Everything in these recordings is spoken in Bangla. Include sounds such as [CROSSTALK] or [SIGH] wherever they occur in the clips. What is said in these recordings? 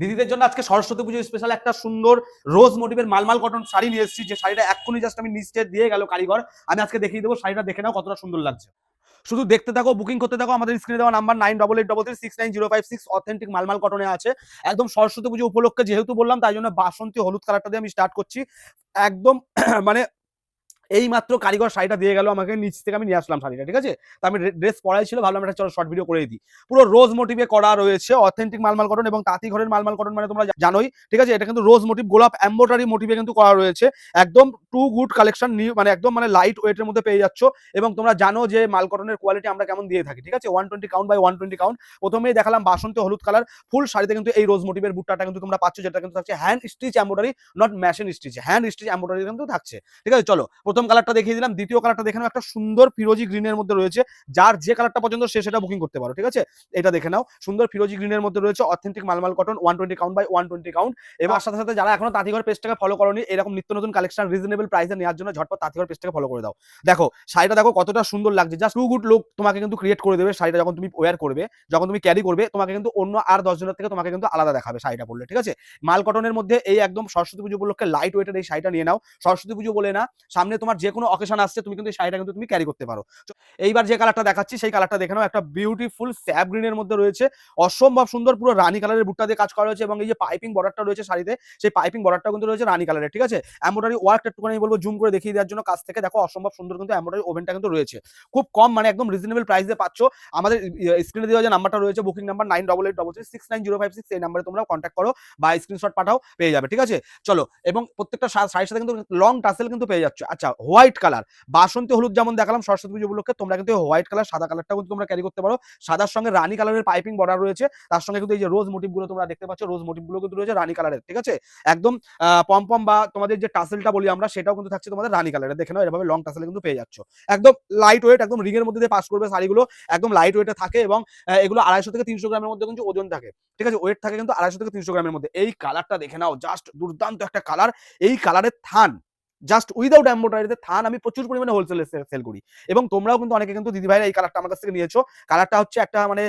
দিদিদের জন্য আজকে সরস্বতী পুজো স্পেশাল একটা সুন্দর রোজ মোটিভের মালমাল কটন শাড়ি নিয়ে এসেছি, যে শাড়িটা এক্ষুনি জাস্ট আমি নিচে দিয়ে গেল কারিগর। আমি আজকে দেখিয়ে দেবো, শাড়িটা দেখে নাও কতটা সুন্দর লাগছে। শুধু দেখতে থাকো বুকিং করতে থাকো, আমাদের স্ক্রিনে দেওয়া number nine double eight double three six nine zero five six authentic mulmul কটনে আছে। একদম সরস্বতী পুজো উপলক্ষে যেহেতু বললাম, তাই জন্য বাসন্তী হলুদ কালারটা দিয়ে আমি স্টার্ট করছি। একদম [CLEARS THROAT] মানে এই মাত্র কারিগর শাড়িটা দিয়ে গেল, আমাকে নিচ থেকে আমি নিয়ে আসলাম শাড়িটা, ঠিক আছে? তো আমি ড্রেস পরাই ছিল, ভাবলাম একটা চলো শর্ট ভিডিও করে দিই। পুরো রোজ মোটিভে করা রয়েছে অথেন্টিক মালমাল কটন এবং তাঁতি ঘরের মালমাল কটন মানে তোমরা জানোই, ঠিক আছে? এটা কিন্তু রোজ মোটিভ গোলাপ এম্বোটারি মোটিভে কিন্তু করা রয়েছে। একদম টু গুড কালেকশন মানে একদম মানে লাইট ওয়েটের মধ্যে পেয়ে যাচ্ছ এবং তোমরা জানো যে মাল কটনের কোয়ালিটি আমরা কেমন দিয়ে থাকি, ঠিক আছে? One twenty count by one twenty count প্রথমেই দেখালাম বাসন্তী হলুদ কালার ফুল শাড়িতে কিন্তু এই রোজ মোটিভের বুটটা কিন্তু তোমরা পাচ্ছ, যেটা কিন্তু থাকছে hand stitch embroidery not machine stitch hand stitch embroidery কিন্তু থাকছে, ঠিক আছে? চলো প্রথম কালারটা দেখিয়ে দিলাম, দ্বিতীয় কালারটা দেখে নাও একটা সুন্দর ফিরোজি গ্রিনের মধ্যে রয়েছে, যার যে কালারটা পছন্দ সে সেটা বুকিং করতে পারো, ঠিক আছে? এটা দেখে নাও, সুন্দর ফিরোজি গ্রিনের মধ্যে রয়েছে authentic mulmul cotton one twenty count by one twenty count এবং সাথে সাথে যারা এখনও তাঁতিঘর পেজটাকে ফলো করনি, এরকম নিত্য নতুন কালেকশন রিজনেবল প্রাইসে নেওয়ার জন্য ঝটপট তাঁতিঘর পেজটাকে ফলো করে দাও। দেখো, শাড়িটা দেখো কতটা সুন্দর লাগছে জাস্ট টু গুড লুক তোমাকে কিন্তু ক্রিয়েট করে দেবে শাড়িটা যখন তুমি ওয়্যার করবে, যখন তুমি ক্যারি করবে, তোমাকে কিন্তু অন্য আর দশ জনের থেকে তোমাকে কিন্তু আলাদা দেখাবে শাড়িটা পরলে, ঠিক আছে? মাল কটনের মধ্যে এই একদম সরস্বতী পুজো উপলক্ষে লাইট ওয়েটের এই শাড়িটা নিয়ে নাও, সরস্বতী পুজো বলে না, সামনে তোমার যে কোনো অকেশন আসছে, তুমি কিন্তু শাড়িটা কিন্তু তুমি ক্যারি করতে পারো। এইবার যে কালারটা দেখাচ্ছি, সেই কালারটা দেখে নাও। একটা বিউটিফুল স্যাপ গ্রিনের মধ্যে রয়েছে। অসম্ভব সুন্দর পুরো রানী কালারের বুটটা দিয়ে কাজ করা হয়েছে এবং এই যে পাইপিং বর্ডারটা রয়েছে শাড়িতে, সেই পাইপিং বর্ডারটা কিন্তু রয়েছে রানী কালারের ঠিক আছে? এমব্রয়ডারি ওয়ার্কটা একটুখানি বলব জুম করে দেখিয়ে দেওয়ার জন্য কাছ থেকে। দেখো, অসম্ভব সুন্দর কিন্তু এমব্রয়ডারি ওভেনটা কিন্তু রয়েছে। খুব কম মানে একদম রিজনেবল প্রাইসে পাচ্ছ। আমাদের স্ক্রিনে দেওয়া যে নাম্বারটা রয়েছে booking number nine double eight double three six nine zero five six এই নাম্বারে তোমরা কন্ট্যাক্ট করো বা স্ক্রিনশট পাঠাও, পেয়ে যাবে, ঠিক আছে? চলো, এবং প্রত্যেকটা শাড়ির সাথে কিন্তু লং টাসেল কিন্তু পেয়ে যাচ্ছ। আচ্ছা হোয়াইট কালার। বাসন্তী হলুদ যেমন দেখালাম সরস্বতী পুজো উপলক্ষে, তোমরা কিন্তু হোয়াইট কালার, সাদা কালারটাও কিন্তু তোমরা ক্যারি করতে পারো। সাদার সঙ্গে রানী কালারের পাইপিং বর্ডার রয়েছে। তার সঙ্গে কিন্তু এই যে রোজ মোটিভগুলো তোমরা দেখতে পাচ্ছ রোজ মোটিভগুলো কিন্তু রয়েছে রানী কালারের, ঠিক আছে? একদম পম্পম বা তোমাদের যে টাসেলটা বলি আমরা, সেটাও কিন্তু থাকছে তোমাদের রানী কালারের। দেখে নাও, এভাবে লং টাসেল কিন্তু পেয়ে যাচ্ছ। একদম লাইট ওয়েট একদম রিং এর মধ্যে দিয়ে পাস করবে শাড়িগুলো, একদম লাইট ওয়েটে থাকে এবং এগুলো আড়াইশো থেকে তিনশো গ্রামের মধ্যে কিন্তু ওজন থাকে, ঠিক আছে? ওয়েট থাকে কিন্তু আড়াইশো থেকে তিনশো গ্রামের মধ্যে। এই কালারটা দেখে নাও জাস্ট দুর্দান্ত একটা কালার এই কালারের থান জাস্ট উইদাউট এম্বোটারিতে থান আমি প্রচুর পরিমাণে হোলসেলে সেল করি। এবং তোমরাও কিন্তু অনেকে কিন্তু দিদি ভাইরা এই কালারটা আমার কাছ থেকে নিয়েছো। কালারটা হচ্ছে একটা মানে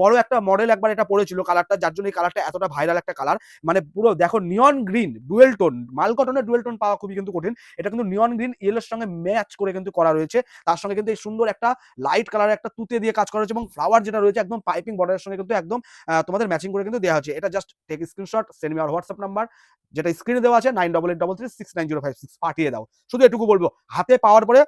বড় একটা মডেল একবার এটা পড়েছিল কালারটা যার জন্য এই কালারটা এতটা ভাইরাল একটা কালার মানে পুরো দেখো নিয়ন গ্রিন ডুয়েল টোন মাল কটনের ডুয়েল টোন পাওয়া খুবই কিন্তু কঠিন। এটা কিন্তু নিয়ন গ্রিন ইয়েলোর সঙ্গে ম্যাচ করে কিন্তু করা রয়েছে। তার সঙ্গে কিন্তু এই সুন্দর একটা লাইট কালার একটা তুতে দিয়ে কাজ করা হয়েছে এবং ফ্লাওয়ার যেটা রয়েছে একদম পাইপিং বর্ডারের সঙ্গে কিন্তু একদম তোমাদের ম্যাচিং করে কিন্তু দেওয়া হচ্ছে। এটা just take screenshot send me আর হোয়াটসঅ্যাপ নাম্বার যেটা স্ক্রিনে দেওয়া আছে nine double eight double three six nine zero five six পাঠিয়ে দাও। শুধু এটুকু বলব, হাতে পাওয়ার পরে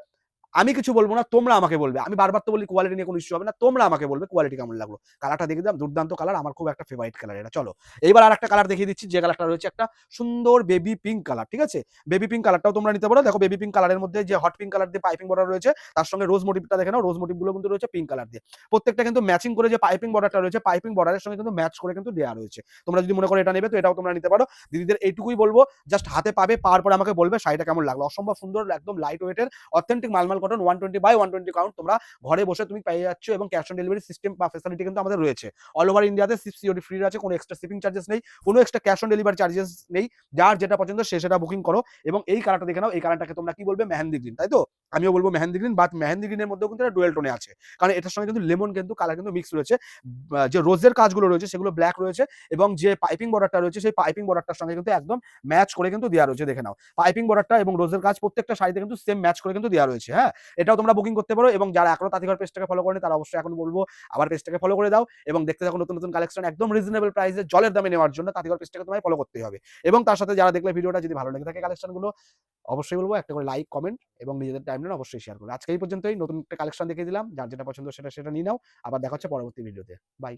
আমি কিছু বলব না, তোমরা আমাকে বলবে। আমি বারবার তো বলি কোয়ালিটি নিয়ে কোনো ইস্যু হবে না, তোমরা আমাকে বলবে কোয়ালিটি কেমন লাগল। কালারটা দেখে দিলাম, দুর্দান্ত কালার আমার খুব একটা ফেভারিট কালার এটা চলো, এইবার আর একটা কালার দেখিয়ে দিচ্ছি, যে কালারটা রয়েছে একটা সুন্দর বেবি পিঙ্ক কালার ঠিক আছে? বেবি পিঙ্ক কালারটাও তোমরা নিতে পারো। দেখো বেবি পিঙ্ক কালারের মধ্যে যে হট পিঙ্ক কালার দিয়ে পাইপিং বর্ডার রয়েছে, তার সঙ্গে রোজ মোটিভটা দেখে নাও রোজ মোটিভগুলো কিন্তু রয়েছে পিঙ্ক কালার দিয়ে। প্রত্যেকটা কিন্তু ম্যাচিং করে যে পাইপিং বর্ডারটা রয়েছে পাইপিং বর্ডারের সঙ্গে কিন্তু ম্যাচ করে কিন্তু দেওয়া রয়েছে। তোমরা যদি মনে করো এটা নেবে, তো এটাও তোমরা নিতে পারো। দিদিদের এইটুকুই বলব জাস্ট হাতে পাবে, পাওয়ার পরে আমাকে বলবে, শাড়িটা কেমন লাগল? অসম্ভব সুন্দর, একদম লাইট ওয়েটের authentic mulmul cotton one twenty by one twenty count তোমরা ঘরে বসে তুমি পেয়ে যাচ্ছ এবং ক্যাশ অন ডেলিভারি সিস্টেম বা ফেসিলিটি কিন্তু আমাদের রয়েছে। অল ওভার ইন্ডিয়াতে সিওডি ফ্রি আছে কোনো এক্সট্রা শিপিং চার্জেস নেই, কোনো extra cash on delivery charges নেই, যার যেটা পছন্দ সে সেটা বুকিং করো এবং এই কালারটা দেখে নাও, এই কালারটাকে তোমরা কি বলবে? মেহেন্দি গ্রিন তাই তো? আমিও বলব মেহেন্দি গ্রিন বাট মেহেন্দি গ্রিনের মধ্যেও কিন্তু ডুয়েল টোনে আছে। কারণ এটার সঙ্গে কিন্তু লেমন কিন্তু কালার কিন্তু মিক্স রয়েছে। যে রোজের কাজগুলো রয়েছে সেগুলো ব্ল্যাক রয়েছে এবং যে পাইপিং বর্ডারটা রয়েছে সেই পাইপিং বর্ডারটার সঙ্গে কিন্তু একদম ম্যাচ করে কিন্তু দেওয়া রয়েছে, দেখে নাও। পাইপিং বর্ডারটা এবং রোজের কাজ প্রত্যেকটা শাড়িতে কিন্তু সেম ম্যাচ করে কিন্তু দেওয়া রয়েছে হ্যাঁ? এটাও তোমরা বুকিং করতে পারো এবং যারা এখনও তাঁতিঘর পেজটাকে ফলো করেনি, তারা অবশ্যই এখন বলব, আবার পেজটাকে ফলো করে দাও এবং দেখতে থাকো নতুন নতুন কালেকশন একদম রিজনেবল প্রাইসে জলের দামে নেওয়ার জন্য তাঁতিঘর পেজটাকে তোমায় ফলো করতে হবে। এবং তার সাথে যারা দেখলে ভিডিওটা যদি ভালো লেগে থাকে কালেকশনগুলো অবশ্যই বলব একটা করে লাইক কমেন্ট এবং নিজেদের টাইম টাইমলাইন অবশ্যই শেয়ার করো। আজকে এই পর্যন্তই, নতুন একটা কালেকশন দেখিয়ে দিলাম, যার যেটা পছন্দ সেটা সেটা নিয়ে নাও, আবার দেখা হচ্ছে পরবর্তী ভিডিওতে বাই